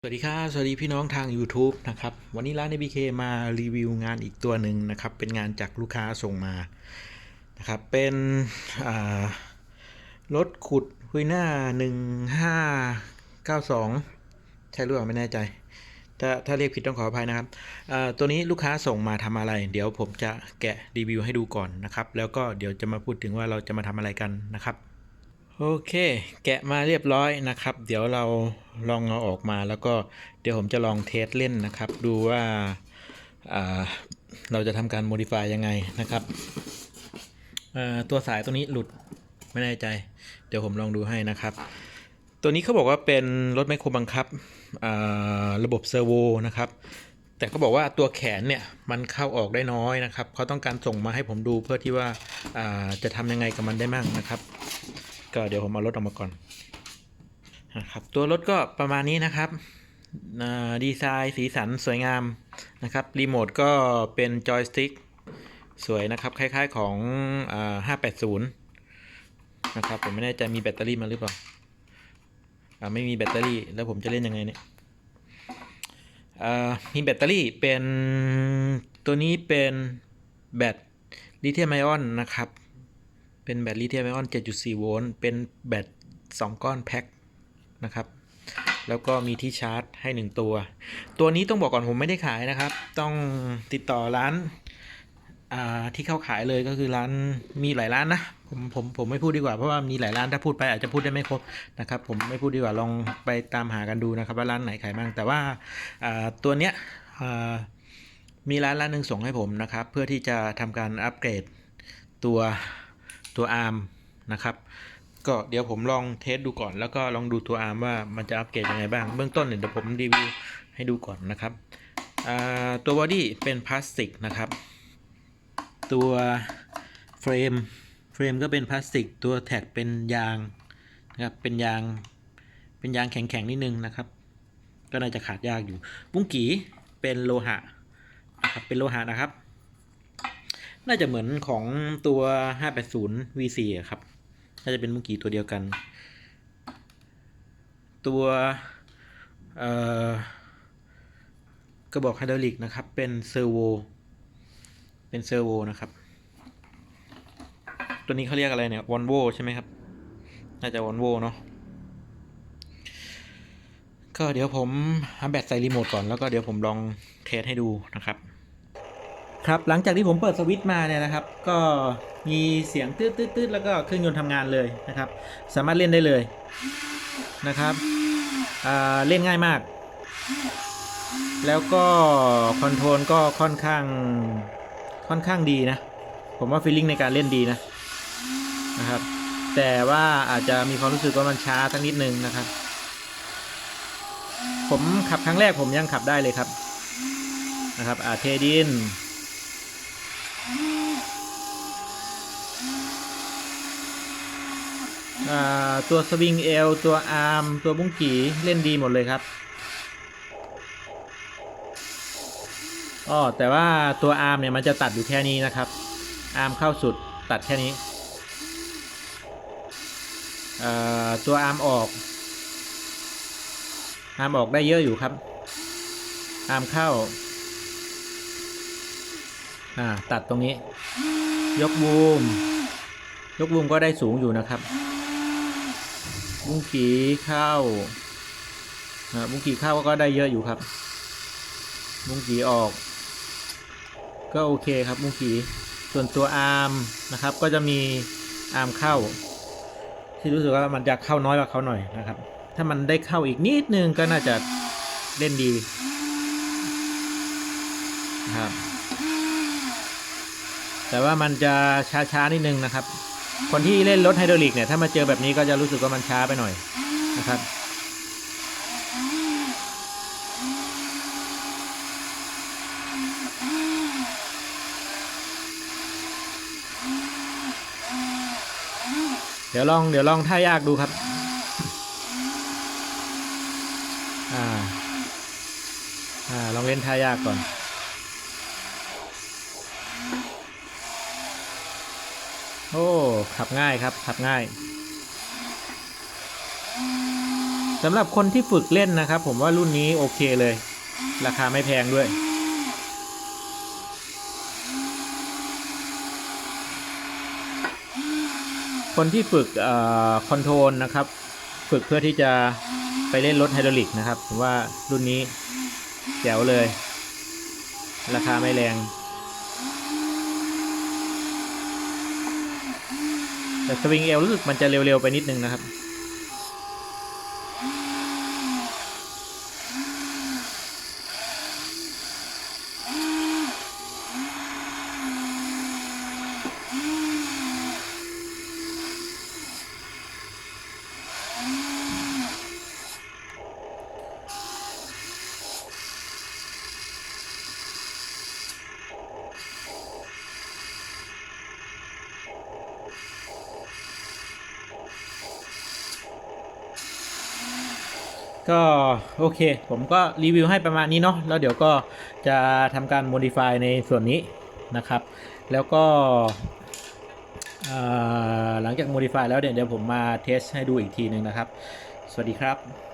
สวัสดีครับ สวัสดีพี่น้องทาง YouTube นะครับ วันนี้ร้าน ABK มารีวิวงานอีกตัวหนึ่งนะครับ เป็นงานจากลูกค้าส่งมา นะครับ เป็นรถขุดฮุยหน้า 1592 ใช่หรือเปล่าไม่แน่ใจ ถ้าถ้าเรียกผิดต้องขออภัยนะครับ ตัวนี้ลูกค้าส่งมาทำอะไร เดี๋ยวผมจะแกะรีวิวให้ดูก่อนนะครับ แล้วก็เดี๋ยวจะมาพูดถึงว่าเราจะมาทำอะไรกันนะครับ โอเค แกะมาเรียบร้อยนะครับ เดี๋ยวเราลองเอาออกมาแล้วก็เดี๋ยวผมจะลองเทสเล่นนะครับ ดูว่าาเราจะทำการ modify ยังไงนะครับ ตัวสายตัวนี้หลุดไม่แน่ใจ เดี๋ยวผมลองดูให้นะครับ ตัวนี้เขาบอกว่าเป็นรถไมโครบังคับระบบเซอร์โวนะครับ แต่เขาบอกว่าตัวแขนเนี่ยมันเข้าออกได้น้อยนะครับเขาต้องการส่งมาให้ผมดูเพื่อที่ว่าอ่าจะทำยังไงกับมันได้มั่งนะครับ ก็เดี๋ยวผมเอารถออกมาก่อนนะครับตัวรถก็ประมาณนี้นะครับดีไซน์สีสันสวยงามนะครับรีโมทก็เป็นจอยสติ๊กสวยนะครับ คล้ายๆของอ580 นะครับ ผมไม่แน่ใจมีแบตเตอรี่มาหรือเปล่าไม่มีแบตเตอรี่แล้วผมจะเล่นยังไงเนี่ยมีแบตเตอรี่เป็นตัวนี้เป็นแบตลิเธียมไอออนนะครับ เป็นแบตลิเธียมไอออน 7.4 โวลต์เป็นแบต 2 ก้อนแพ็คนะครับ แล้วก็มีที่ชาร์จให้ 1 ตัว ตัวนี้ต้องบอกก่อนผมไม่ได้ขายนะครับ ต้องติดต่อร้านที่เข้าขายเลยก็คือร้านมีหลายร้านนะผมผมผมไม่พูดดีกว่าเพราะว่ามีหลายร้านถ้าพูดไปอาจจะพูดได้ไม่ครบนะครับผมไม่พูดดีกว่าลองไปตามหากันดูนะครับว่าร้านไหนขายบ้างแต่ว่าตัวเนี้ยมีร้านร้านหนึ่งส่งให้ผมนะครับ เพื่อที่จะทำการอัปเกรดตัว ตัว ARM นะครับ ก็เดี๋ยวผมลองเทสดูก่อน แล้วก็ลองดูตัว ARM ว่ามันจะอัปเกรดยังไงบ้าง เบื้องต้นเดี๋ยวผมรีวิวให้ดูก่อนนะครับ ตัวบอดี้เป็นพลาสติกนะครับ ตัวเฟรมเฟรมก็เป็นพลาสติก ตัวแท็กเป็นยางนะครับ เป็นยาง เป็นยางแข็งๆนิดนึงนะครับ ก็น่าจะขาดยากอยู่ บุ้งกีเป็นโลหะนะครับ เป็นโลหะนะครับ น่าจะเหมือนของตัว 580 V4 อะครับ น่าจะเป็นมุกีตัวเดียวกัน ตัวกระบอกไฮดรอลิกนะครับ เป็นเซอร์โว เป็นเซอร์โวนะครับ ตัวนี้เขาเรียกอะไรเนี่ยวอนโวใช่ไหมครับ น่าจะวอนโวเนาะ ก็เดี๋ยวผมหาแบตใส่รีโมทก่อน แล้วก็เดี๋ยวผมลองเทสให้ดูนะครับ ครับหลังจากที่ผมเปิดสวิตช์มาเนี่ยนะครับ ก็มีเสียงตืดตืดตืดแล้วก็เครื่องยนต์ทำงานเลยนะครับ สามารถเล่นได้เลยนะครับเล่นง่ายมาก แล้วก็คอนโทรลก็ค่อนข้างค่อนข้างดีนะ ผมว่าฟีลลิ่งในการเล่นดีนะนะครับ แต่ว่าอาจจะมีความรู้สึกว่ามันช้าสักนิดนึงนะครับ ผมขับครั้งแรกผมยังขับได้เลยครับนะครับอาเทดิน อ่า ตัวสวิงเอลตัวอาร์มตัวบุ้งกีเล่นดีหมดเลยครับอ๋อแต่ว่าตัวอาร์มเนี่ยมันจะตัดอยู่แค่นี้นะครับ อาร์มเข้าสุดตัดแค่นี้ตัวอาร์มออก อาร์มออกได้เยอะอยู่ครับ อาร์มเข้า ตัดตรงนี้ ยกบูม ยกบูมก็ได้สูงอยู่นะครับ บุ้งกีข้าอ่าบุ้งกีข้าวก็ได้เยอะอยู่ครับ บุ้งกีออก ก็โอเคครับบุ้งกีส่วนตัวอาร์มนะครับ ก็จะมีอาร์มเข้า ที่รู้สึกว่ามันจะเข้าน้อยกว่าเขาหน่อยนะครับ ถ้ามันได้เข้าอีกนิดนึงก็น่าจะเล่นดีนะครับ แต่ว่ามันจะช้าๆนิดนึงนะครับ คนที่เล่นรถไฮดรอลิกเนี่ยถ้ามาเจอแบบนี้ก็จะรู้สึกว่ามันช้าไปหน่อยนะครับเดี๋ยวลองเดี๋ยวลองท่ายากดูครับ อ่า อ่า ลองเล่นท่ายากก่อน โอ้ขับง่ายครับขับง่ายสำหรับคนที่ฝึกเล่นนะครับ ผมว่ารุ่นนี้โอเคเลย ราคาไม่แพงด้วย คนที่ฝึกคอนโทรลนะครับ ฝึกเพื่อที่จะไปเล่นรถไฮดรอลิกนะครับ ผมว่ารุ่นนี้แจ๋วเลย ราคาไม่แรง แต่สวิงเอลรู้สึกมันจะเร็วๆไปนิดนึงนะครับ ก็โอเค ผมก็รีวิวให้ประมาณนี้เนาะแล้วเดี๋ยวก็จะทำการ modify ในส่วนนี้นะครับ แล้วก็หลังจาก modify แล้วเดี๋ยวเดี๋ยวผมมาเทสให้ดูอีกทีหนึ่งนะครับ สวัสดีครับ